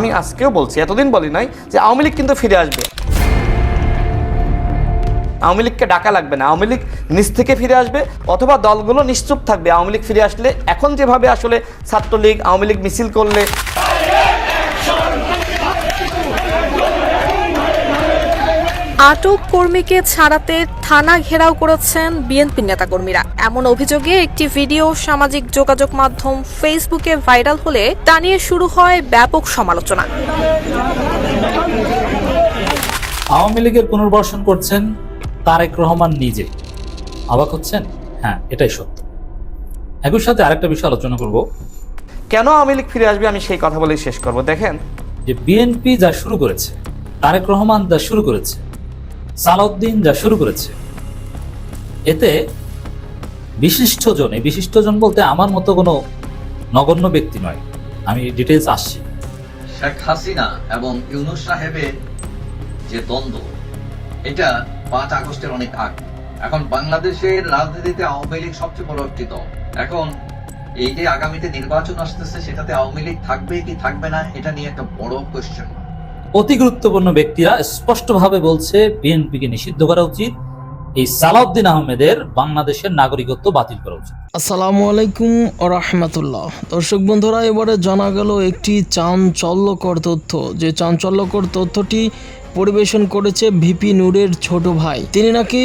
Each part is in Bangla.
আমি আজকেও বলছি, এতদিন বলি নাই যে আওয়ামী লীগ কিন্তু ফিরে আসবে। আওয়ামী লীগকে ডাকা লাগবে না। আওয়ামী লীগ নিচ থেকে ফিরে আসবে অথবা দলগুলো নিশ্চুপ থাকবে। আওয়ামী লীগ ফিরে আসলে এখন যেভাবে আসলে ছাত্রলীগ, আওয়ামী লীগ মিছিল করলে আটক কর্মীকে ছাড়াতে থানা ঘেরাও করেছেন বিএনপি নেতাকর্মীরা। এমন অভিযোগে একটি ভিডিও সামাজিক যোগাযোগ মাধ্যম ফেসবুকে ভাইরাল হলে তা নিয়ে শুরু হয় ব্যাপক সমালোচনা। আওয়ামী লীগের পুনর্বাসন করছেন তারেক রহমান নিজে। অবাক হচ্ছেন? হ্যাঁ এটাই সত্য। একই সাথে আরেকটা বিষয় আলোচনা করব। কেন আওয়ামী লীগ ফিরে আসবে? আমি সেই কথা বলেই শেষ করব। দেখেন। যে বিএনপি যা শুরু করেছে তারেক রহমান যা শুরু করেছে সালাউদ্দিন যা শুরু করেছে। এতে বিশিষ্টজন, এই বিশিষ্টজন বলতে আমার মতো কোনো নগণ্য ব্যক্তি নয়। আমি ডিটেলস আসছি। শেখ হাসিনা এবং ইউনুস সাহেবের যে দ্বন্দ্ব, এটা পাঁচ আগস্টের অনেক আগে। এখন বাংলাদেশের রাজনীতিতে আওয়ামী লীগ সবচেয়ে বড় একটি দল। এখন এই যে আগামীতে নির্বাচন আসতেছে, সেটাতে আওয়ামী লীগ থাকবে কি থাকবে না, এটা নিয়ে একটা বড় কোয়েশ্চেন অতি গুরুত্বপূর্ণ ব্যক্তিরা স্পষ্টভাবে বলছে, বিএনপিকে নিষিদ্ধ করা উচিত। এই সালাউদ্দিন আহমেদের বাংলাদেশের নাগরিকত্ব বাতিল করা উচিত। আসসালামু আলাইকুম রহমতুল্লাহ। দর্শক বন্ধুরা, এবারে জানা গেল একটি চাঞ্চল্যকর তথ্য। যে চাঞ্চল্যকর তথ্যটি পরিবেশন করেছে ভিপি নূরের ছোট ভাই। তিনি নাকি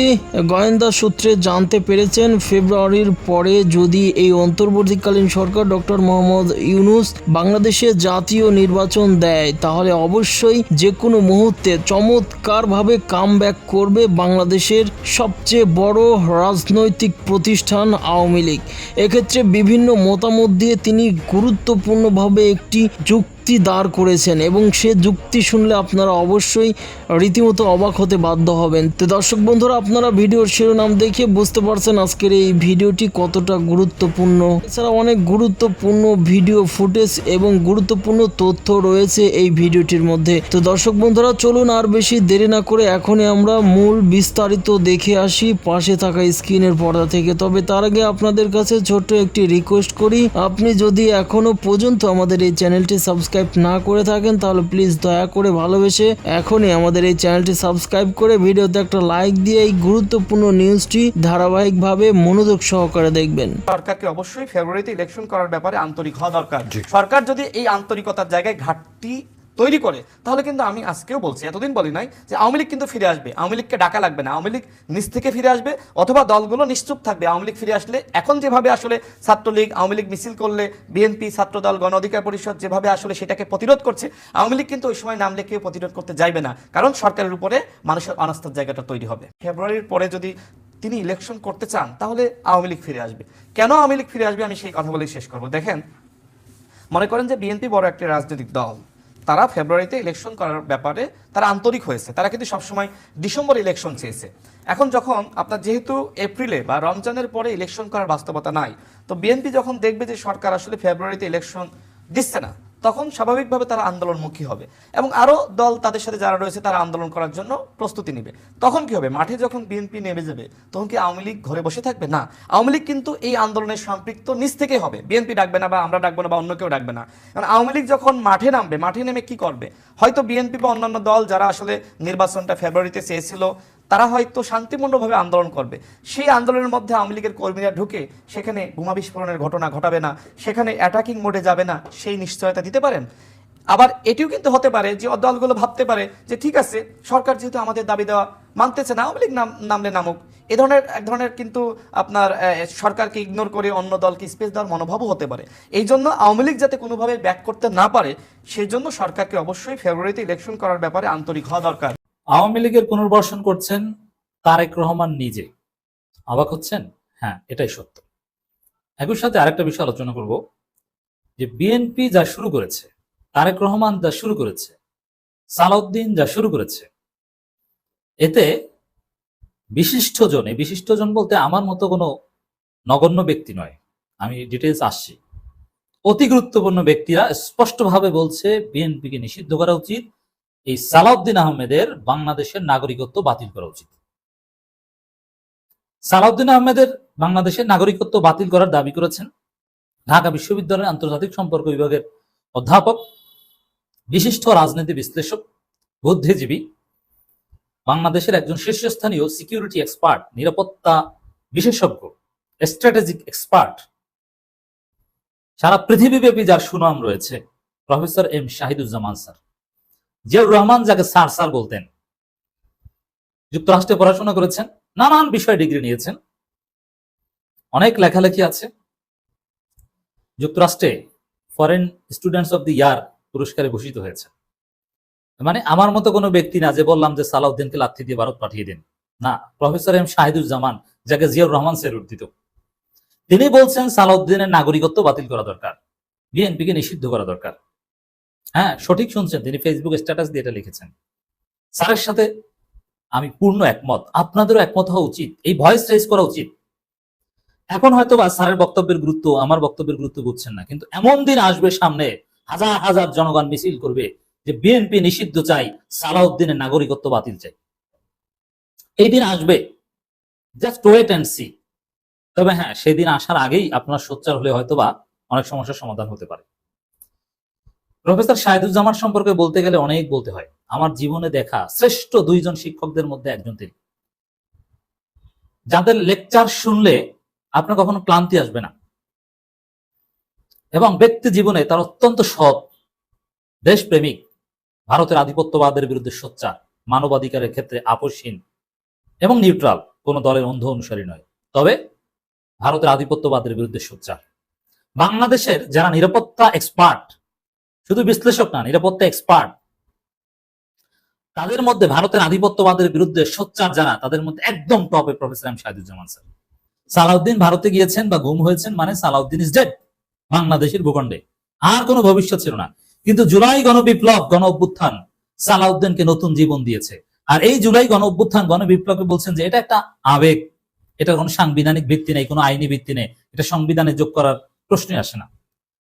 গোয়েন্দা সূত্রে জানতে পেরেছেন, ফেব্রুয়ারির পরে যদি এই অন্তর্বর্তীকালীন সরকার ডক্টর মোহাম্মদ ইউনুস বাংলাদেশে জাতীয় নির্বাচন দেয়, তাহলে অবশ্যই যে কোনো মুহূর্তে চমৎকারভাবে কাম করবে বাংলাদেশের সবচেয়ে বড় রাজনৈতিক প্রতিষ্ঠান আওয়ামী লীগ। এক্ষেত্রে বিভিন্ন মতামত দিয়ে তিনি গুরুত্বপূর্ণভাবে একটি যুক্তি দাঁড় করেছেন এবং সে যুক্তি শুনলে আপনারা অবশ্যই রীতিমতো অবাক হতে বাধ্য হবেন। তো দর্শক বন্ধুরা, আপনারা ভিডিওর শিরোনাম দেখে বুঝতে পারছেন আজকের এই ভিডিওটি কতটা গুরুত্বপূর্ণ। এছাড়া অনেক গুরুত্বপূর্ণ ভিডিও ফুটেজ এবং গুরুত্বপূর্ণ তথ্য রয়েছে এই ভিডিওটির মধ্যে। তো দর্শক বন্ধুরা, চলুন আর বেশি দেরি না করে এখনই আমরা মূল বিস্তারিত দেখে আসি পাশে থাকা স্ক্রিনের পর্দা থেকে। তবে তার আগে আপনাদের কাছে ছোট্ট একটি রিকোয়েস্ট করি, আপনি যদি এখনও পর্যন্ত আমাদের এই চ্যানেলটি সাবস্ক্রাইব না করে থাকেন তাহলে প্লিজ দয়া করে ভালোবেসে এখনই আমাদের এই চ্যানেলটি সাবস্ক্রাইব করে ভিডিওতে একটা লাইক দিয়ে এই গুরুত্বপূর্ণ নিউজটি ধারাবাহিকভাবে মনোযোগ সহকারে দেখবেন। সরকারকে অবশ্যই ফেব্রুয়ারিতে ইলেকশন করার ব্যাপারে আন্তরিক হওয়া দরকার। সরকার যদি এই আন্তরিকতার জায়গায় ঘাটতি তৈরি করে, তাহলে কিন্তু আমি আজকেও বলছি, এতদিন বলি নাই যে আওয়ামী লীগ কিন্তু ফিরে আসবে, আওয়ামী লীগকে ডাকা লাগবে না, আওয়ামী লীগ নিচ থেকে ফিরে আসবে, অথবা দলগুলো নিশ্চুপ থাকবে, আওয়ামী লীগ ফিরে আসলে এখন যেভাবে আসলে ছাত্রলীগ, আওয়ামী লীগ মিছিল করলে, বিএনপি, ছাত্রদল, গণ অধিকার পরিষদ যেভাবে আসলে সেটাকে প্রতিরোধ করছে, আওয়ামী লীগ কিন্তু ওই সময় নামলে কেউ প্রতিরোধ করতে যাইবে না, কারণ সরকারের উপরে মানুষের অনাস্থার জায়গাটা তৈরি হবে। ফেব্রুয়ারির পরে যদি তিনি ইলেকশন করতে চান, তাহলে আওয়ামী লীগ ফিরে আসবে। কেন আওয়ামী লীগ ফিরে আসবে আমি সেই কথা বলেই শেষ করব। দেখেন, মনে করেন যে বিএনপি বড় একটি রাজনৈতিক দল তারা ফেব্রুয়ারিতে ইলেকশন করার ব্যাপারে তারা আন্তরিক হয়েছে। তারা কিন্তু সবসময় ডিসেম্বর ইলেকশন চেয়েছে। এখন যখন আপনার যেহেতু এপ্রিলে বা রমজানের পরে ইলেকশন করার বাস্তবতা নাই, তো বিএনপি যখন দেখবে যে সরকার আসলে ফেব্রুয়ারিতে ইলেকশন দিচ্ছে না তখন স্বাভাবিকভাবে তারা আন্দোলনমুখী হবে। এবং আরও দল তাদের সাথে যারা রয়েছে তারা আন্দোলন করার জন্য প্রস্তুতি নেবে। তখন কি হবে? মাঠে যখন বিএনপি নেমে যাবে, তখন কি আওয়ামী লীগ ঘরে বসে থাকবে? না। আওয়ামী লীগ কিন্তু এই আন্দোলনের সম্পৃক্ত নিচ থেকে হবে। বিএনপি ডাকবে না বা আমরা ডাকবো না বা অন্য কেউ ডাকবে না। কারণ আওয়ামী লীগ যখন মাঠে নামবে, মাঠে নেমে কি করবে? হয়তো বিএনপি বা অন্যান্য দল যারা আসলে নির্বাচনটা ফেব্রুয়ারিতে চেয়েছিল তারা হয়তো শান্তিপূর্ণভাবে আন্দোলন করবে। সেই আন্দোলনের মধ্যে আওয়ামী লীগের কর্মীরা ঢুকে সেখানে বোমা বিস্ফোরণের ঘটনা ঘটাবে না, সেখানে অ্যাটাকিং মোডে যাবে না, সেই নিশ্চয়তা দিতে পারেন। আবার এটিও কিন্তু হতে পারে যে দলগুলো ভাবতে পারে যে ঠিক আছে, সরকার যেহেতু আমাদের দাবি দেওয়া মানতেছে না, আওয়ামী লীগ নাম নামলে নামুক। এ ধরনের এক ধরনের কিন্তু আপনার সরকারকে ইগনোর করে অন্য দলকে স্পেস দেওয়ার মনোভাবও হতে পারে। এই জন্য আওয়ামী লীগ যাতে কোনোভাবে ব্যাক করতে না পারে, সেই জন্য সরকারকে অবশ্যই ফেব্রুয়ারিতে ইলেকশন করার ব্যাপারে আন্তরিক হওয়া দরকার। আওয়ামী লীগের পুনর্বাসন করছেন তারেক রহমান নিজে। অবাক হচ্ছেন? হ্যাঁ এটাই সত্য। একই সাথে আরেকটা বিষয় আলোচনা করব, যে বিএনপি যা শুরু করেছে, তারেক রহমান যা শুরু করেছে, সালাউদ্দিন যা শুরু করেছে, এতে বিশিষ্টজন, এই বিশিষ্টজন বলতে আমার মতো কোনো নগণ্য ব্যক্তি নয়। আমি ডিটেলস আসছি। অতি গুরুত্বপূর্ণ ব্যক্তিরা স্পষ্টভাবে বলছে বিএনপিকে নিষিদ্ধ করা উচিত। এই সালাউদ্দিন আহমেদের বাংলাদেশের নাগরিকত্ব বাতিল করা উচিত। সালাউদ্দিন আহমেদের বাংলাদেশের নাগরিকত্ব বাতিল করার দাবি করেছেন ঢাকা বিশ্ববিদ্যালয়ের আন্তর্জাতিক সম্পর্ক বিভাগের অধ্যাপক, বিশিষ্ট রাজনীতি বিশ্লেষক, বুদ্ধিজীবী, বাংলাদেশের একজন শীর্ষস্থানীয় সিকিউরিটি এক্সপার্ট, নিরাপত্তা বিশেষজ্ঞ, স্ট্র্যাটেজিক এক্সপার্ট। সারা পৃথিবীব্যাপী যার সুনাম রয়েছে, professor M Shahiduzzaman sir. Ziaur Rahman যাকে স্যার স্যার বলতেন। যুক্তরাষ্ট্রে পড়াশোনা করেছেন, নানান বিষয়ে ডিগ্রি নিয়েছেন। অনেক লেখালেখি আছে। যুক্তরাষ্ট্রে foreign students of the year পুরস্কারে ভূষিত হয়েছে মানে আমার মতো কোনো ব্যক্তি না যে বললাম যে সালাউদ্দিনকে লাথি দিয়ে ভারত পাঠিয়ে দিন। না, প্রফেসর এম শাহিদুজ্জামান, যাকে জিয়াউর রহমান সেলুট দিত। তিনি বলছেন সালাউদ্দিনের নাগরিকত্ব বাতিল করা দরকার। বিএনপিকে নিষিদ্ধ করা দরকার। হ্যাঁ সঠিক শুনছেন তিনি ফেসবুক স্ট্যাটাস দিয়ে এটা লিখেছেন। স্যারের সাথে আমি পূর্ণ একমত। আপনাদেরও একমত হওয়া উচিত। এই ভয়েস রেজ করা উচিত। এখন হয়তো বা স্যারের বক্তব্যের গুরুত্ব, আমার বক্তব্যের গুরুত্ব বুঝছেন না। কিন্তু এমন দিন আসবে সামনে, হাজার হাজার জনগণ মিছিল করবে যে বিএনপি নিষিদ্ধ চাই, সালাউদ্দিনের নাগরিকত্ব বাতিল চাই। এই দিন আসবে। জাস্ট ওয়েট অ্যান্ড সি তবে হ্যাঁ সেদিন আসার আগেই আপনার সোচ্চার হলে হয়তো বা অনেক সমস্যার সমাধান হতে পারে। প্রফেসর শাহিদুজ্জামান সম্পর্কে বলতে গেলে অনেক বলতে হয়। আমার জীবনে দেখা শ্রেষ্ঠ দুইজন শিক্ষকদের মধ্যে একজন তিনি। যাদের লেকচার শুনলে আপনার কখনো ক্লান্তি আসবে না। এবং ব্যক্তি জীবনে তার অত্যন্ত সৎ, দেশপ্রেমিক, ভারতের আধিপত্যবাদের বিরুদ্ধে সোচ্চার, মানবাধিকারের ক্ষেত্রে আপসহীন এবং নিউট্রাল কোন দলের অন্ধ অনুসারী নয়। তবে ভারতের আধিপত্যবাদের বিরুদ্ধে সোচ্চার। বাংলাদেশের যারা নিরাপত্তা এক্সপার্ট শুধু বিশ্লেষক না, নিরাপত্তা এক্সপার্ট তাদের মধ্যে ভারতের আধিপত্যবাদের বিরুদ্ধে সোচ্চার যারা, তাদের মধ্যে একদম টপে professor M Shahiduzzaman sir Salauddin ভারতে গিয়েছেন বা গুম হয়েছেন মানে সালাউদ্দিন ইজ ডেড বাংলাদেশের ভূখণ্ডে। আর কোনো ভবিষ্যৎ ছিল না। কিন্তু জুলাই গণবিপ্লব গণ অভ্যুত্থান সালাউদ্দিনকে নতুন জীবন দিয়েছে। আর এই জুলাই গণ অভ্যুত্থান গণবিপ্লবকে বলছেন যে এটা একটা আবেগ। এটা কোনো সাংবিধানিক ভিত্তি নেই, কোনো আইনি ভিত্তি নেই। এটা সংবিধানে যোগ করার প্রশ্নই আসে না।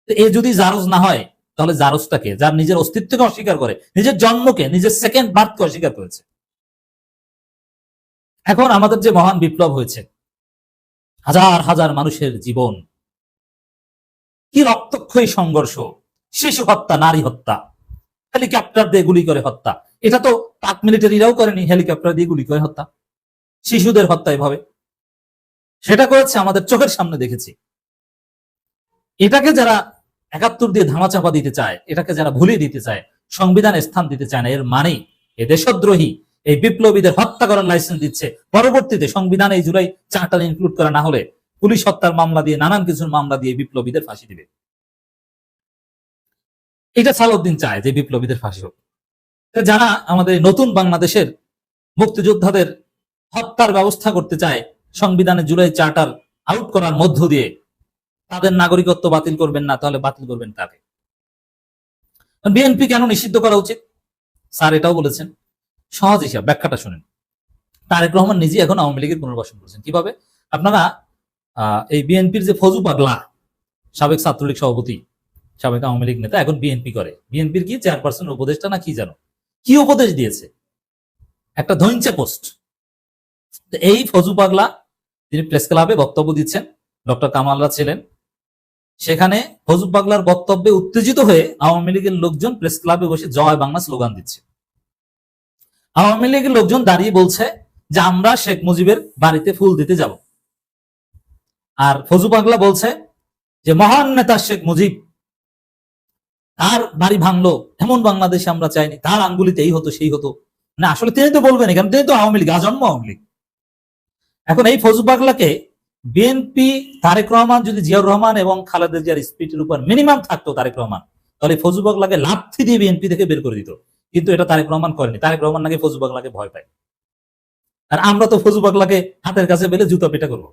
এ যদি জারজ না হয় তাহলে জারজটাকে যার নিজের অস্তিত্বকে অস্বীকার করে, নিজের জন্মকে, নিজের সেকেন্ড বার্থকে অস্বীকার করেছে। এখন আমাদের যে মহান বিপ্লব হয়েছে, হাজার হাজার মানুষের জীবন, কি রক্তক্ষয়ী সংঘর্ষ, শিশু হত্যা, নারী হত্যা হেলিকপ্টার দিয়ে গুলি করে হত্যা, এটা তো পাক মিলিটারিরাও করেনি হেলিকপ্টার দিয়ে গুলি করে হত্যা, শিশুদের হত্যা এভাবে। সেটা করেছে আমাদের চোখের সামনে দেখেছি। এটাকে যারা একাত্তর দিয়ে ধামাচাপা দিতে চায়, এটাকে যারা ভুলিয়ে দিতে চায়, সংবিধানে স্থান দিতে চায় না, এর মানে এ দেশদ্রোহী, এই বিপ্লবীদের হত্যা করার লাইসেন্স দিচ্ছে। পরবর্তীতে সংবিধানে এই জুলাই চারটা ইনক্লুড করা না হলে পুলিশ হত্যার মামলা দিয়ে, নানান কিছুর মামলা দিয়ে বিপ্লবীদের ফাঁসি দিবে। এটা সালাউদ্দিন চায় যে বিপ্লবীদের ফাঁসি হোক। যারা আমাদের নতুন বাংলাদেশের মুক্তিযোদ্ধাদের হত্যার ব্যবস্থা করতে চায়, সংবিধানে জুলাই চার্টার আউট করার মধ্য দিয়ে তাদের নাগরিকত্ব বাতিল করবেন না, তাহলে বাতিল করবেন তাকে বিএনপি কেন নিষিদ্ধ করা উচিত? স্যার এটাও বলেছেন। সহজ হিসাব, ব্যাখ্যাটা শুনেন। তারেক রহমান নিজে এখন আওয়ামী লীগের পুনর্বাসন করেছেন। কীভাবে? আপনারা এই বিএনপির যে ফজু পাগলা, সাবেক ছাত্রলীগ সভাপতি, সাবেক আওয়ামী লীগ নেতা, এখন বিএনপি করে। বিএনপির কি চেয়ারপারসন উপদেশটা না কি জানো? কি উপদেশ দিয়েছে? একটা ধৈঞ্চে পোস্ট। এই ফজু পাগলা, তিনি প্রেস ক্লাবে বক্তব্য দিচ্ছেন। ডক্টর কামালরা ছিলেন। সেখানে ফজু পাগলার বক্তব্যে উত্তেজিত হয়ে আওয়ামী লীগের লোকজন প্রেস ক্লাবে বসে জয় বাংলা স্লোগান দিচ্ছে। আওয়ামী লীগের লোকজন দাঁড়িয়ে বলছে যে, আমরা শেখ মুজিবের বাড়িতে ফুল দিতে যাব। আর ফজু পাগলা বলছে যে, মহান নেতা শেখ মুজিব, তার বাড়ি ভাঙলো, এমন বাংলাদেশে আমরা চাইনি, তার আঙ্গুলিতে এই হতো, সেই হতো। না, আসলে তিনি তো বলবেন কারণ তিনি তো আওয়ামী লীগ, আজন্ম আওয়ামী লীগ। এখন এই ফজু পাগলাকে বিএনপি তারেক রহমান, যদি জিয়াউর রহমান এবং খালেদা জিয়ার স্পিডের উপর মিনিমাম থাকতো তারেক রহমান, তাহলে ফজু পাগলাকে লাথি দিয়ে বিএনপি থেকে বের করে দিত। কিন্তু এটা তারেক রহমান করেনি। তারেক রহমান নাকি ফজু পাগলাকে ভয় পায়। আর আমরা তো ফজু পাগলাকে হাতের কাছে পেলে জুতো পিটা করব।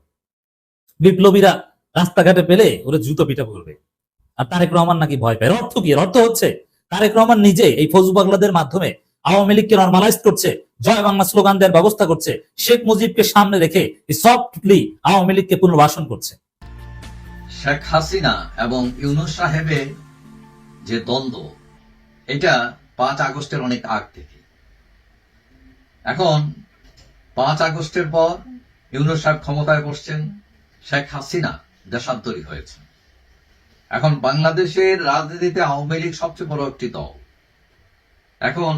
বিপ্লবীরা রাস্তাঘাটে পেলে ওরা জুতো পিটা করবে। আর তারেক রহমান নাকি ভয় পায়। অর্থ কি? অর্থ হচ্ছে, তারেক রহমান নিজে এই ফজুবাগলাদের মাধ্যমে আওয়ামী লীগকে নর্মালাইজ করছে, জয় বাংলা স্লোগান দেওয়ার ব্যবস্থা করছে, শেখ মুজিবকে সামনে রেখে সফটলি আওয়ামী লীগকে পুনর্বাসন করছে। শেখ হাসিনা এবং ইউনুস সাহেবের যে দ্বন্দ্ব, এটা পাঁচ আগস্টের অনেক আগ থেকে। এখন পাঁচ আগস্টের পর ইউনুস সাহেব ক্ষমতায় বসছেন, শেখ হাসিনা দেশান্তরী হয়েছে এখন বাংলাদেশের রাজনীতিতে আওয়ামী লীগ সবচেয়ে বড় একটি দল। এখন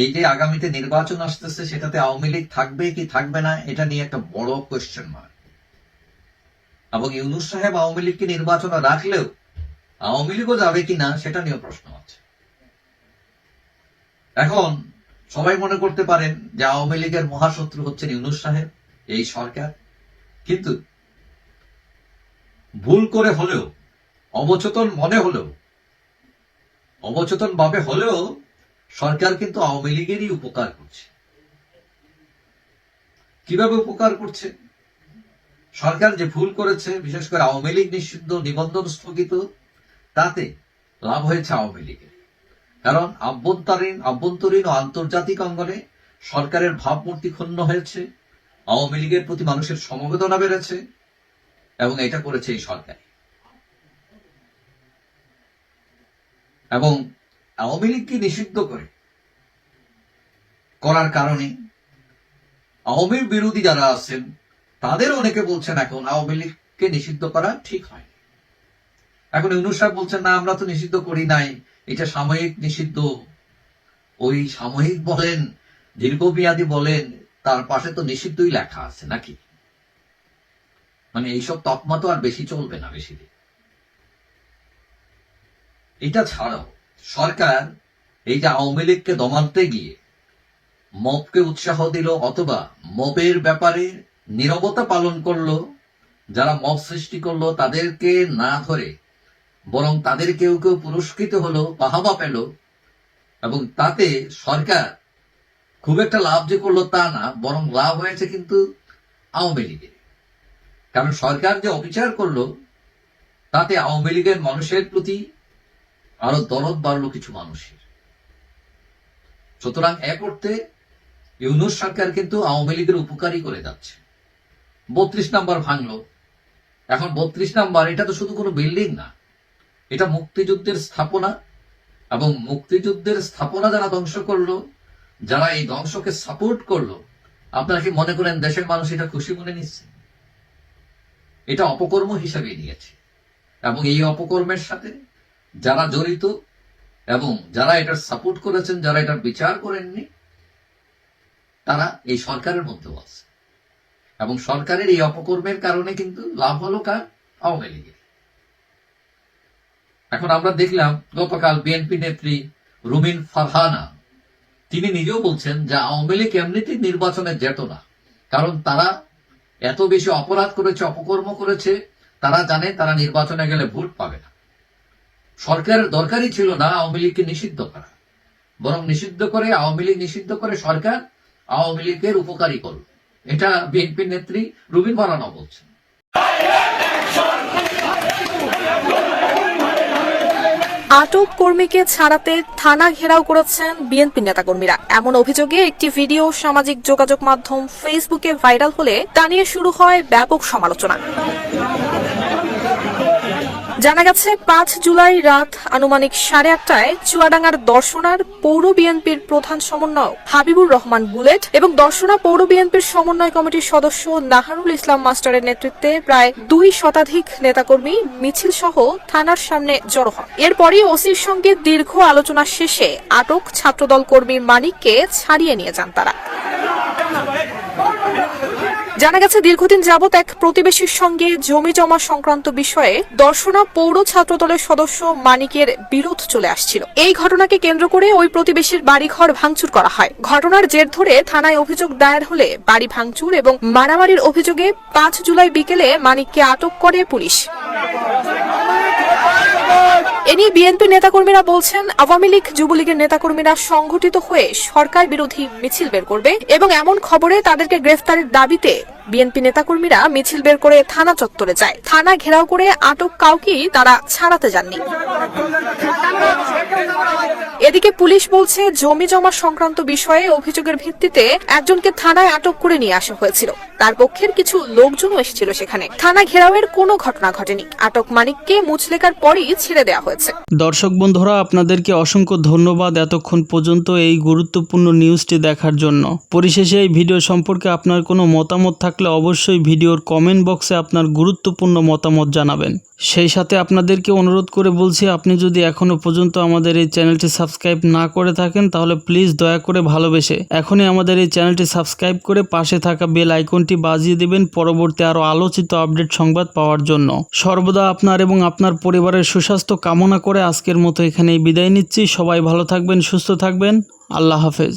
এই যে আগামীতে নির্বাচন আসতেছে, সেটাতে আওয়ামী লীগ থাকবে কি থাকবে না, এটা নিয়ে একটা বড় কোয়েশ্চেন মার্ক এবং ইউনুস সাহেব আওয়ামী লীগকে নির্বাচনে রাখলেও আওয়ামী লীগও যাবে কিনা সেটা নিয়েও প্রশ্ন আছে। এখন সবাই মনে করতে পারেন যে আওয়ামী লীগের মহাশত্রু হচ্ছেন ইউনুস সাহেব, এই সরকার। কিন্তু ভুল করে হলেও, অবচেতন মনে হলেও অবচেতন ভাবে হলেও সরকার কিন্তু আওয়ামী লীগেরই উপকার করছে। কীভাবে উপকার করছে? সরকার যে ভুল করেছে, বিশেষ করে আওয়ামী লীগ নিষিদ্ধ, নিবন্ধন স্থগিত, তাতে লাভ হয়েছে আওয়ামী লীগের। কারণ আভ্যন্তরীণ আভ্যন্তরীণ ও আন্তর্জাতিক অঙ্গনে সরকারের ভাবমূর্তি ক্ষুণ্ণ হয়েছে, আওয়ামী লীগের প্রতি মানুষের সমবেদনা বেড়েছে, এবং এটা করেছে এই সরকার। এবং আওয়ামী লীগকে নিষিদ্ধ করে করার কারণে আওয়ামী বিরোধী যারা আছেন, তাদের অনেকে বলছেন এখন আওয়ামী লীগকে নিষিদ্ধ করা ঠিক হয় এখন ইউনুস সাহেব বলছেন, না, আমরা তো নিষিদ্ধ করি নাই। এটা সাময়িক নিষিদ্ধ। ওই সাময়িক বলেন, দীর্ঘমেয়াদী বলেন, তার পাশে তো নিষিদ্ধই লেখা আছে নাকি? মানে এইসব তকমা তো আর বেশি চলবে না বেশি এটা ছাড়াও সরকার এই যে আওয়ামী লীগকে দমাতে গিয়ে মপকে উৎসাহ দিল অথবা মপের ব্যাপারে নীরবতা পালন করল, যারা মপ সৃষ্টি করল তাদেরকে না ধরে, বরং তাদের কেউ কেউ পুরস্কৃত হলো, বাহাবা পেল, এবং তাতে সরকার খুব একটা লাভ যে করল তা না, বরং লাভ হয়েছে কিন্তু আওয়ামী লীগের। কারণ সরকার যে অবিচার করল, তাতে আওয়ামী লীগের মানুষের প্রতি আরও দরদ বাড়লো কিছু মানুষের। সুতরাং এক অর্থে ইউনুস সরকার কিন্তু আওয়ামী লীগের উপকারই করে যাচ্ছে। বত্রিশ নাম্বার ভাঙলো। এখন বত্রিশ নাম্বার, এটা তো শুধু কোনো বিল্ডিং না। এটা মুক্তিযুদ্ধের স্থাপনা এবং মুক্তিযুদ্ধের স্থাপনা যারা ধ্বংস করল, যারা এই ধ্বংসকে সাপোর্ট করল, আপনারা কি মনে করেন দেশের মানুষ এটা খুশি মনে নিচ্ছে? এটা অপকর্ম হিসাবে নিয়েছে। এবং এই অপকর্মের সাথে যারা জড়িত এবং যারা এটার সাপোর্ট করেছেন, যারা এটার বিচার করেননি, তারা এই সরকারের মধ্যেও আছে। এবং সরকারের এই অপকর্মের কারণে কিন্তু লাভ হলো কার? আওয়ামী লীগের। এখন আমরা দেখলাম গতকাল বিএনপি নেত্রী রুমিন ফারহানা, তিনি নিজেও বলছেন যে আওয়ামী লীগ এমনিতেই নির্বাচনে যেত না, কারণ তারা এত বেশি অপরাধ করেছে, অপকর্ম করেছে, তারা জানে তারা নির্বাচনে গেলে ভোট পাবে না। সরকারের দরকারই ছিল না আওয়ামী লীগকে নিষিদ্ধ করা। বরং নিষিদ্ধ করে, আওয়ামী লীগ নিষিদ্ধ করে সরকার আওয়ামী লীগের উপকারী করল। এটা বিএনপি নেত্রী রুবিন বারানা বলছেন। আটক কর্মীকে ছাড়াতে থানা ঘেরাও করেছেন বিএনপি নেতাকর্মীরা। এমন অভিযোগে একটি ভিডিও সামাজিক যোগাযোগ মাধ্যম ফেসবুকে ভাইরাল হলে তা নিয়ে শুরু হয় ব্যাপক সমালোচনা। জানা গেছে, পাঁচ জুলাই রাত আনুমানিক সাড়ে আটটায় চুয়াডাঙ্গার দর্শনার পৌর বিএনপির প্রধান সমন্বয়ক হাবিবুর রহমান বুলেট এবং দর্শনা পৌর বিএনপির সমন্বয় কমিটির সদস্য নাহারুল ইসলাম মাস্টারের নেতৃত্বে প্রায় দুই শতাধিক নেতাকর্মী মিছিল সহ থানার সামনে জড়ো হন। এরপরই ওসির সঙ্গে দীর্ঘ আলোচনা শেষে আটক ছাত্রদল কর্মী মানিককে ছাড়িয়ে নিয়ে যান তারা। জানা গেছে, দীর্ঘদিন যাবৎ এক প্রতিবেশীর সঙ্গে জমি জমা সংক্রান্ত বিষয়ে দর্শনা পৌর ছাত্র দলের সদস্য মানিকের বিরোধ চলে আসছিল। এই ঘটনাকে কেন্দ্র করে ওই প্রতিবেশীর বাড়িঘর ভাঙচুর করা হয়। ঘটনার জের ধরে থানায় অভিযোগ দায়ের হলে বাড়ি ভাঙচুর এবং মারামারির অভিযোগে পাঁচ জুলাই বিকেলে মানিককে আটক করে পুলিশ। এ নিয়ে বিএনপি নেতাকর্মীরা বলছেন, আওয়ামী লীগ, যুবলীগের নেতাকর্মীরা সংগঠিত হয়ে সরকার বিরোধী মিছিল বের করবে এবং এমন খবরে তাদেরকে গ্রেফতারের দাবিতে বিএনপি নেতাকর্মীরা মিছিল বের করে থানা চত্বরে যায়। থানা ঘেরাও করে আটক কাউকেই তারা ছাড়াতে যাননি। এদিকে পুলিশ বলছে, জমি জমা সংক্রান্ত বিষয়ে অভিযোগের ভিত্তিতে একজনকে থানায় আটক করে নিয়ে আসা হয়েছিল। তার পক্ষের কিছু লোকজনও এসেছিল সেখানে। থানা ঘেরাওয়ের কোনো ঘটনা ঘটেনি। আটক মানিককে মুচলেকার পরই ছেড়ে দেওয়া হয়েছে। দর্শক বন্ধুরা, আপনাদেরকে অসংখ্য ধন্যবাদ এতক্ষণ পর্যন্ত এই গুরুত্বপূর্ণ নিউজটি দেখার জন্য। পরিশেষে এই ভিডিও সম্পর্কে আপনার কোনো মতামত থাকলে অবশ্যই ভিডিওর কমেন্ট বক্সে আপনার গুরুত্বপূর্ণ মতামত জানাবেন। সেই সাথে আপনাদেরকে অনুরোধ করে বলছি, আপনি যদি এখনও পর্যন্ত আমাদের এই চ্যানেলটি সাবস্ক্রাইব সাবস্ক্রাইব না করে থাকেন, তাহলে প্লিজ দয়া করে ভালোবেসে এখনই আমাদের এই চ্যানেলটি সাবস্ক্রাইব করে পাশে থাকা বেল আইকনটি বাজিয়ে দেবেন পরবর্তী আরও আলোচিত আপডেট সংবাদ পাওয়ার জন্য। সর্বদা আপনার এবং আপনার পরিবারের সুস্বাস্থ্য কামনা করে আজকের মতো এখানেই বিদায় নিচ্ছি। সবাই ভালো থাকবেন, সুস্থ থাকবেন। আল্লাহ হাফেজ।